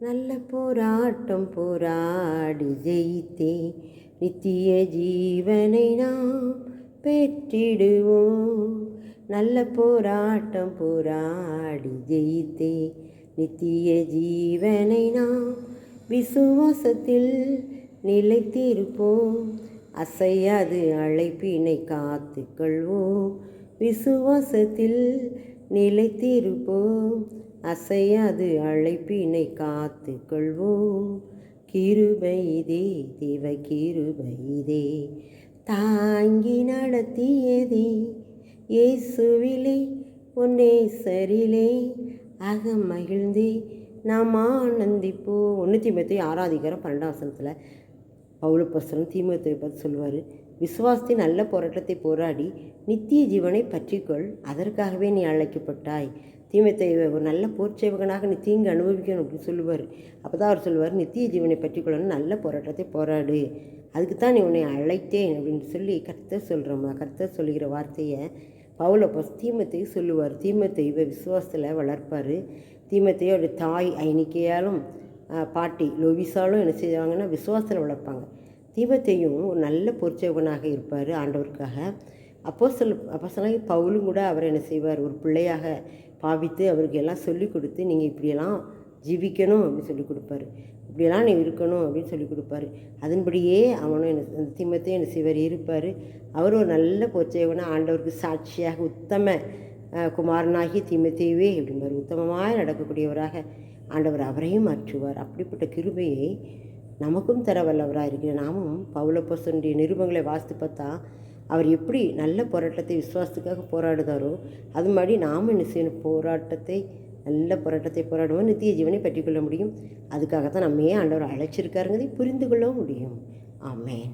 நல்ல போராட்டம் போராடி ஜெயித்தே நித்திய ஜீவனை நாம் பெற்றிடுவோம். நல்ல போராட்டம் போராடி ஜெயித்தே நித்திய ஜீவனை நாம் விசுவாசத்தில் நிலைத்திருப்போம். அசையாது அழைப்பினை காத்துக்கொள்வோம். விசுவாசத்தில் நிலைத்திருப்போம். அசையாது அழைப்பினை காத்து கொள்வோம் கிருபைதே தேவ கிருபைதே தாங்கி நடத்தியதே இயேசுவிலே பொன்னேசரிலே அக மகிழ்ந்தே நாம் ஆனந்திப்போ. ஒன்று தீமத்தை ஆறாதிகாரம் பன்னெண்டாம் வசனத்தில் பவுலப்பஸ்தரம் தீமத்தை பார்த்து சொல்லுவார். விசுவாசத்தை நல்ல போராட்டத்தை போராடி நித்திய ஜீவனை பற்றிக்கொள் அதற்காகவே நீ அழைக்கப்பட்டாய். தீமத்தை ஒரு நல்ல போர்ச்சேவகனாக நீ தீங்கு அனுபவிக்கணும் அப்படின்னு சொல்லுவார். அப்போ தான் அவர் சொல்லுவார் நித்திய ஜீவனை பற்றிக்கொள்ளணும் நல்ல போராட்டத்தை போராடு. அதுக்கு தான் நீ உன்னை அழைத்தேன் அப்படின்னு சொல்லி கர்த்தர் சொல்கிறோம்மா கர்த்தர் சொல்லுகிற வார்த்தையை பவுல தீமத்தை சொல்லுவார். தீமத்தை விசுவாசத்தில் வளர்ப்பார். தீமத்தையோட தாய் ஐனிக்கையாலும் பாட்டி லோவிசாலும் என்ன செய்வாங்கன்னா விசுவாசத்தில் வளர்ப்பாங்க. தீபத்தையும் ஒரு நல்ல பொற்சேவனாக இருப்பார் ஆண்டவருக்காக. அப்போ சொல் அப்போ சொன்ன பவுலும் கூட அவர் என்ன செய்வார்? ஒரு பிள்ளையாக பாவித்து அவருக்கு எல்லாம் சொல்லி கொடுத்து நீங்கள் இப்படியெல்லாம் ஜீவிக்கணும் அப்படின்னு சொல்லி கொடுப்பாரு. இப்படியெல்லாம் நீ இருக்கணும் அப்படின்னு சொல்லி கொடுப்பாரு. அதன்படியே அவனும் என்ன அந்த என்ன சிவர் இருப்பார். அவர் ஒரு நல்ல பொற்சேவனாக ஆண்டவருக்கு சாட்சியாக உத்தம குமாரனாகி இப்படி அப்படிம்பார். உத்தமமாக நடக்கக்கூடியவராக ஆண்டவர் அவரையும் மாற்றுவார். அப்படிப்பட்ட கிருபையை நமக்கும் தர வல்லவராக இருக்கிற நாமும் பவுலப்பசனுடைய நிருபங்களை வாசித்து பார்த்தா அவர் எப்படி நல்ல போராட்டத்தை விசுவாசத்துக்காக போராடுதாரோ அது மாதிரி நாமும் என்ன செய்யணும்? போராட்டத்தை நல்ல போராட்டத்தை போராடுவோம். நித்திய ஜீவனை பற்றிக்கொள்ள முடியும். அதுக்காக தான் நம்ம ஏன் ஆண்டவர் அழைச்சிருக்காருங்கிறதை புரிந்து கொள்ளவும் முடியும். ஆமேன்.